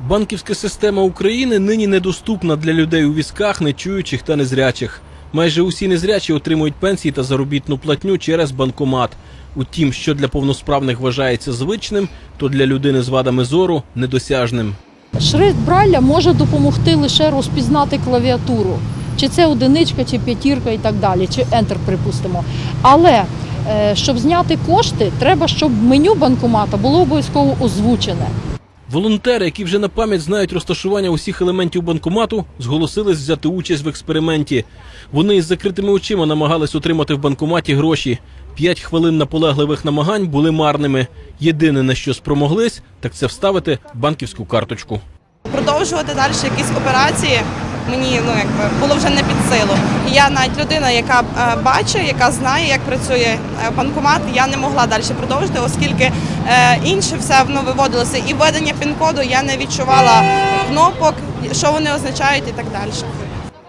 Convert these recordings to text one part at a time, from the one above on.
Банківська система України нині недоступна для людей у візках, нечуючих та незрячих. Майже усі незрячі отримують пенсії та заробітну платню через банкомат. Утім, що для повносправних вважається звичним, то для людини з вадами зору недосяжним. Шрифт Брайля може допомогти лише розпізнати клавіатуру. Чи це одиничка, чи п'ятірка і так далі, чи Enter, припустимо. Але е, щоб зняти кошти, треба, щоб меню банкомата було обов'язково озвучене. Волонтери, які вже на пам'ять знають розташування усіх елементів банкомату, зголосились взяти участь в експерименті. Вони із закритими очима намагались отримати в банкоматі гроші. П'ять хвилин наполегливих намагань були марними. Єдине на що спромоглись, так це вставити банківську карточку. продовжувати далі якісь операції мені ну якби було вже не під силу. І я навіть людина, яка е, бачить, яка знає, як працює е, банкомат, я не могла далі продовжити, оскільки е, інше все воно виводилося. І введення пін-коду я не відчувала кнопок, що вони означають і так далі.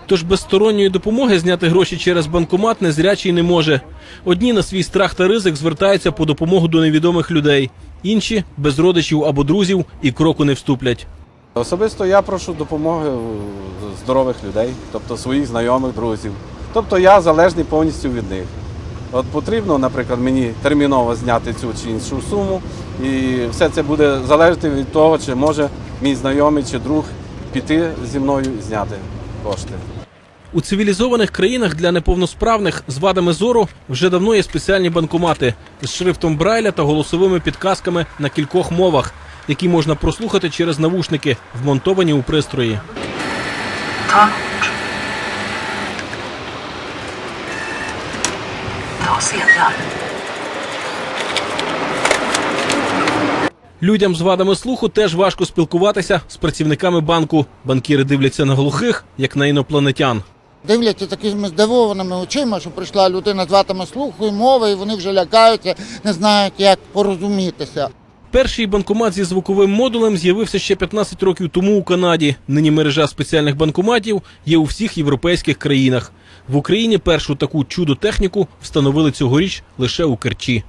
Тож без сторонньої допомоги зняти гроші через банкомат незрячий не може. Одні на свій страх та ризик звертаються по допомогу до невідомих людей, інші без родичів або друзів і кроку не вступлять. Особисто я прошу допомоги здорових людей, тобто своїх знайомих, друзів. Тобто я залежний повністю від них. От потрібно, наприклад, мені терміново зняти цю чи іншу суму, і все це буде залежати від того, чи може мій знайомий чи друг піти зі мною і зняти кошти. У цивілізованих країнах для неповносправних з вадами зору вже давно є спеціальні банкомати з шрифтом Брайля та голосовими підказками на кількох мовах, які можна прослухати через навушники, вмонтовані у пристрої. Людям з вадами слуху теж важко спілкуватися з працівниками банку. Банкіри дивляться на глухих, як на інопланетян. Дивляться такими здивованими очима, що прийшла людина з ватами слуху і мови, і вони вже лякаються, не знають, як порозумітися. Перший банкомат зі звуковим модулем з'явився ще 15 років тому у Канаді. Нині мережа спеціальних банкоматів є у всіх європейських країнах. В Україні першу таку чудо-техніку встановили цьогоріч лише у Керчі.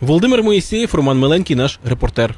Володимир Моїсеєв, Роман Миленький, наш репортер.